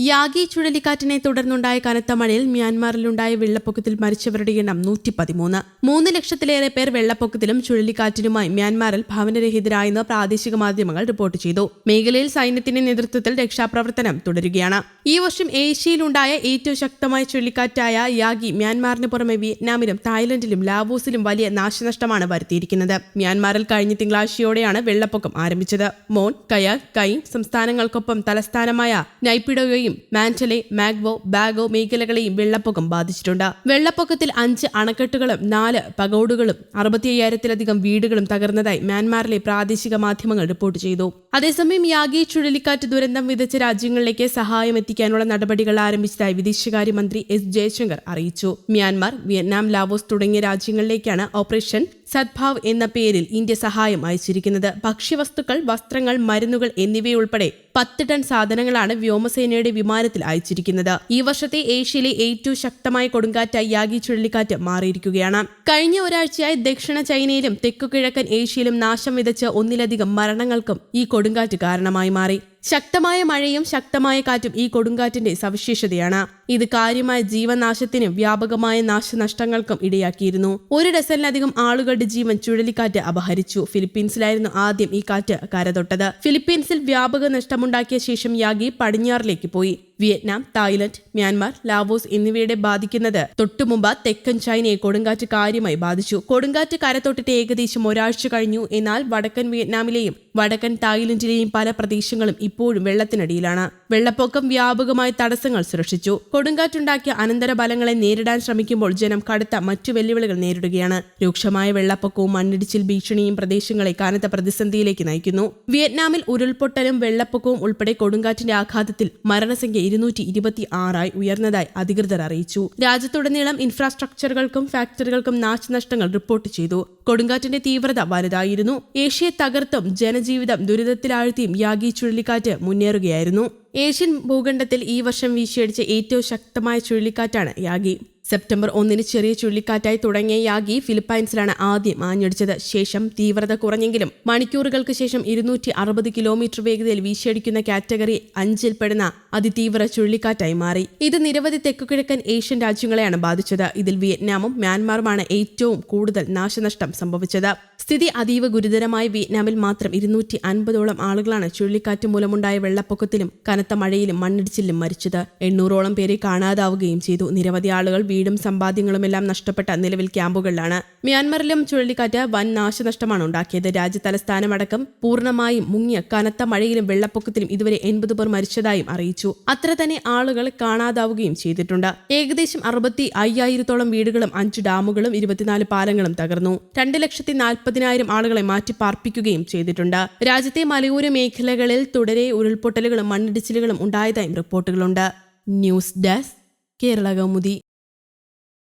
Yagi ചുഴലിക്കാറ്റിനെ തുടർന്നുണ്ടായ കനത്ത മഴയിൽ മ്യാൻമാറിലുണ്ടായ വെള്ളപ്പൊക്കത്തിൽ മരിച്ചവരുടെ എണ്ണം നൂറ്റി പതിമൂന്ന് മൂന്ന് ലക്ഷത്തിലേറെ പേർ വെള്ളപ്പൊക്കത്തിലും ചുഴലിക്കാറ്റിലുമായി മ്യാൻമാറിൽ ഭവനരഹിതരായെന്ന് പ്രാദേശിക മാധ്യമങ്ങൾ റിപ്പോർട്ട് ചെയ്തു. മേഖലയിൽ സൈന്യത്തിന്റെ നേതൃത്വത്തിൽ രക്ഷാപ്രവർത്തനം തുടരുകയാണ്. ഈ വർഷം ഏഷ്യയിലുണ്ടായ ഏറ്റവും ശക്തമായ ചുഴലിക്കാറ്റായ യാഗി മ്യാൻമാറിന് പുറമെ വിയറ്റ്നാമിലും തായ്ലൻഡിലും ലാവോസിലും വലിയ നാശനഷ്ടമാണ് വരുത്തിയിരിക്കുന്നത്. മ്യാൻമാറിൽ കഴിഞ്ഞ തിങ്കളാഴ്ചയോടെയാണ് വെള്ളപ്പൊക്കം ആരംഭിച്ചത്. മോൺ കയ കൈ സംസ്ഥാനങ്ങൾക്കൊപ്പം തലസ്ഥാനമായ നൈപ്പിഡോയെയും മാന്റലെ മാഗ്വോ ബാഗോ മേഖലകളെയും വെള്ളപ്പൊക്കം ബാധിച്ചിട്ടുണ്ട്. വെള്ളപ്പൊക്കത്തിൽ അഞ്ച് അണക്കെട്ടുകളും നാല് പകോഡുകളും അറുപത്തി അയ്യായിരത്തിലധികം വീടുകളും തകർന്നതായി മ്യാൻമാറിലെ പ്രാദേശിക മാധ്യമങ്ങൾ റിപ്പോർട്ട് ചെയ്തു. അതേസമയം യാഗി ചുഴലിക്കാറ്റ് ദുരന്തം വിതച്ച രാജ്യങ്ങളിലേക്ക് സഹായം എത്തിക്കാനുള്ള നടപടികൾ ആരംഭിച്ചതായി വിദേശകാര്യമന്ത്രി എസ് ജയശങ്കർ അറിയിച്ചു. മ്യാൻമാർ വിയറ്റ്നാം ലാവോസ് തുടങ്ങിയ രാജ്യങ്ങളിലേക്കാണ് ഓപ്പറേഷൻ സദ്ഭാവ് എന്ന പേരിൽ ഇന്ത്യ സഹായം അയച്ചിരിക്കുന്നത്. ഭക്ഷ്യവസ്തുക്കൾ വസ്ത്രങ്ങൾ മരുന്നുകൾ എന്നിവയുൾപ്പെടെ പത്ത് ടൺ സാധനങ്ങളാണ് വ്യോമസേനയുടെ വിമാനത്തിൽ അയച്ചിരിക്കുന്നത്. ഈ വർഷത്തെ ഏഷ്യയിലെ ഏറ്റവും ശക്തമായ കൊടുങ്കാറ്റായി യാഗി ചുഴലിക്കാറ്റ് മാറിയിരിക്കുകയാണ്. കഴിഞ്ഞ ഒരാഴ്ചയായി ദക്ഷിണ ചൈനയിലും തെക്കു കിഴക്കൻ ഏഷ്യയിലും നാശം വിതച്ച ഒന്നിലധികം മരണങ്ങൾക്കും ഈ കൊടുങ്കാറ്റ് കാരണമായി മാറി. ശക്തമായ മഴയും ശക്തമായ കാറ്റും ഈ കൊടുങ്കാറ്റിന്റെ സവിശേഷതയാണ്. ഇത് കാര്യമായ ജീവനാശത്തിനും വ്യാപകമായ നാശനഷ്ടങ്ങൾക്കും ഇടയാക്കിയിരുന്നു. ഒരു ഡസനിലധികം ആളുകളുടെ ജീവൻ ചുഴലിക്കാറ്റ് അപഹരിച്ചു. ഫിലിപ്പീൻസിലായിരുന്നു ആദ്യം ഈ കാറ്റ് കരതൊട്ടത്. ഫിലിപ്പീൻസിൽ വ്യാപക നഷ്ടമുണ്ടാക്കിയ ശേഷം യാഗി പടിഞ്ഞാറിലേക്ക് പോയി. വിയറ്റ്നാം തായ്ലൻഡ് മ്യാൻമാർ ലാവോസ് എന്നിവയുടെ ബാധിക്കുന്നത് തൊട്ടുമുമ്പ് തെക്കൻ ചൈനയെ കൊടുങ്കാറ്റ് കാര്യമായി ബാധിച്ചു. കൊടുങ്കാറ്റ് കരത്തൊട്ടിട്ട് ഏകദേശം ഒരാഴ്ച കഴിഞ്ഞു. എന്നാൽ വടക്കൻ വിയറ്റ്നാമിലെയും വടക്കൻ തായ്ലൻഡിലെയും പല പ്രദേശങ്ങളും ഇപ്പോഴും വെള്ളത്തിനടിയിലാണ്. വെള്ളപ്പൊക്കം വ്യാപകമായി തടസ്സങ്ങൾ സൃഷ്ടിച്ചു. കൊടുങ്കാറ്റുണ്ടാക്കിയ അനന്തരഫലങ്ങളെ നേരിടാൻ ശ്രമിക്കുമ്പോൾ ജനം കടുത്ത മറ്റു വെല്ലുവിളികൾ നേരിടുകയാണ്. രൂക്ഷമായ വെള്ളപ്പൊക്കവും മണ്ണിടിച്ചിൽ ഭീഷണിയും പ്രദേശങ്ങളെ കനത്ത പ്രതിസന്ധിയിലേക്ക് നയിക്കുന്നു. വിയറ്റ്നാമിൽ ഉരുൾപൊട്ടലും വെള്ളപ്പൊക്കവും ഉൾപ്പെടെ കൊടുങ്കാറ്റിന്റെ ആഘാതത്തിൽ മരണസംഖ്യ ഇരുന്നൂറ്റി ഇരുപത്തി ആറായി ഉയർന്നതായി അധികൃതർ അറിയിച്ചു. രാജ്യത്തുടനീളം ഇൻഫ്രാസ്ട്രക്ചറുകൾക്കും ഫാക്ടറികൾക്കും നാശനഷ്ടങ്ങൾ റിപ്പോർട്ട് ചെയ്തു. കൊടുങ്കാറ്റിന്റെ തീവ്രത വലുതായിരുന്നു. ഏഷ്യയെ തകർത്തും ജനജീവിതം ദുരിതത്തിലാഴ്ത്തിയും യാഗി ചുഴലിക്കാറ്റ് മുന്നേറുകയായിരുന്നു. ഏഷ്യൻ ഭൂഖണ്ഡത്തിൽ ഈ വർഷം വീശിയടിച്ച ഏറ്റവും ശക്തമായ ചുഴലിക്കാറ്റാണ് യാഗി. സെപ്റ്റംബർ ഒന്നിന് ചെറിയ ചുഴലിക്കാറ്റായി തുടങ്ങിയ യാഗി ഫിലിപ്പൈൻസിലാണ് ആദ്യം ആഞ്ഞടിച്ചത്. ശേഷം തീവ്രത കുറഞ്ഞെങ്കിലും മണിക്കൂറുകൾക്ക് ശേഷം ഇരുന്നൂറ്റി അറുപത് കിലോമീറ്റർ വേഗതയിൽ വീശിയടിക്കുന്ന കാറ്റഗറി അഞ്ചിൽപ്പെടുന്ന അതിതീവ്ര ചുഴലിക്കാറ്റായി മാറി. ഇത് നിരവധി തെക്കുകിഴക്കൻ ഏഷ്യൻ രാജ്യങ്ങളെയാണ് ബാധിച്ചത്. ഇതിൽ വിയറ്റ്നാമും മ്യാൻമാറുമാണ് ഏറ്റവും കൂടുതൽ നാശനഷ്ടം സംഭവിച്ചത്. സ്ഥിതി അതീവ ഗുരുതരമായ വിയറ്റ്നാമിൽ മാത്രം ഇരുന്നൂറ്റി അൻപതോളം ആളുകളാണ് ചുഴലിക്കാറ്റ് മൂലമുണ്ടായ വെള്ളപ്പൊക്കത്തിലും കനത്ത മഴയിലും മണ്ണിടിച്ചിലും മരിച്ചത്. എണ്ണൂറോളം പേരെ കാണാതാവുകയും ചെയ്തു. നിരവധി ആളുകൾ വീടും സമ്പാദ്യങ്ങളുമെല്ലാം നഷ്ടപ്പെട്ട നിലവിൽ ക്യാമ്പുകളിലാണ്. മ്യാൻമറിലും ചുഴലിക്കാറ്റ് വൻ നാശനഷ്ടമാണ് ഉണ്ടാക്കിയത്. രാജ്യതലസ്ഥാനമടക്കം പൂർണമായും മുങ്ങിയ കനത്ത മഴയിലും വെള്ളപ്പൊക്കത്തിലും ഇതുവരെ എൺപത് പേർ മരിച്ചതായും അറിയിച്ചു. അത്ര തന്നെ ആളുകൾ കാണാതാവുകയും ചെയ്തിട്ടുണ്ട്. ഏകദേശം അറുപത്തി അയ്യായിരത്തോളം വീടുകളും അഞ്ച് ഡാമുകളും ഇരുപത്തിനാല് പാലങ്ങളും തകർന്നു. രണ്ട് ലക്ഷത്തി നാൽപ്പതിനായിരം ആളുകളെ മാറ്റി പാർപ്പിക്കുകയും ചെയ്തിട്ടുണ്ട്. രാജ്യത്തെ മലയോര മേഖലകളിൽ തുടരെ ഉരുൾപൊട്ടലുകളും മണ്ണിടിച്ചിലുകളും ഉണ്ടായതായും റിപ്പോർട്ടുകളുണ്ട്. News desk Kerala Kaumudi.